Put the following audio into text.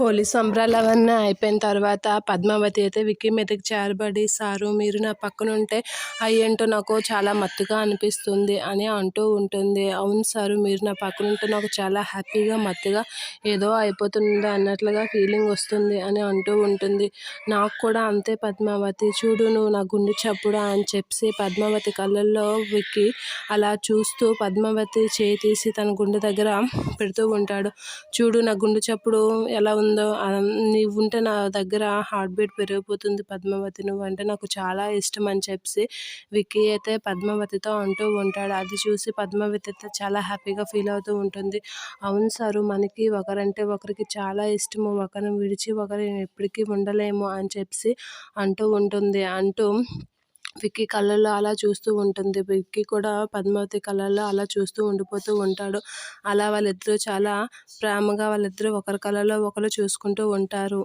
హోలీ సంబరాలు అవన్నీ అయిపోయిన తర్వాత పద్మావతి అయితే విక్కీ మీదకి చేరబడి సారు మీరు నా పక్కన ఉంటే అయ్యేంటో నాకు చాలా మత్తుగా అనిపిస్తుంది అని అంటూ ఉంటుంది. అవును సారు మీరు నా పక్కన ఉంటే నాకు చాలా హ్యాపీగా మత్తుగా ఏదో అయిపోతుంది అన్నట్లుగా ఫీలింగ్ వస్తుంది అని అంటూ ఉంటుంది. నాకు కూడా అంతే పద్మావతి చూడు నువ్వు నా గుండె చప్పుడా అని చెప్పి పద్మావతి కళ్ళల్లో విక్కి అలా చూస్తూ పద్మావతి చేయి తీసి తన గుండె దగ్గర పెడుతూ ఉంటాడు. చూడు నా గుండె చప్పుడు ఎలా ఉంది నీవు ఉంటే నా దగ్గర హార్ట్ బీట్ పెరిగిపోతుంది పద్మావతి. నువ్వు అంటే నాకు చాలా ఇష్టం అని చెప్పి విక్కీ అయితే పద్మావతితో అంటూ ఉంటాడు. అది చూసి పద్మావతి అయితే చాలా హ్యాపీగా ఫీల్ అవుతూ ఉంటుంది. అవును సారు మనకి ఒకరంటే ఒకరికి చాలా ఇష్టము. ఒకరిని విడిచి ఒకరిని ఎప్పటికీ ఉండలేము అని చెప్పి అంటూ ఉంటుంది. అంటూ విక్కీ కళ్ళల్లో అలా చూస్తూ ఉంటుంది. విక్కీ కూడా పద్మావతి కళ్ళల్లో అలా చూస్తూ ఉండిపోతూ ఉంటాడు. అలా వాళ్ళిద్దరూ చాలా ప్రేమగా వాళ్ళిద్దరూ ఒకరి కళ్ళలో ఒకరు చూసుకుంటూ ఉంటారు.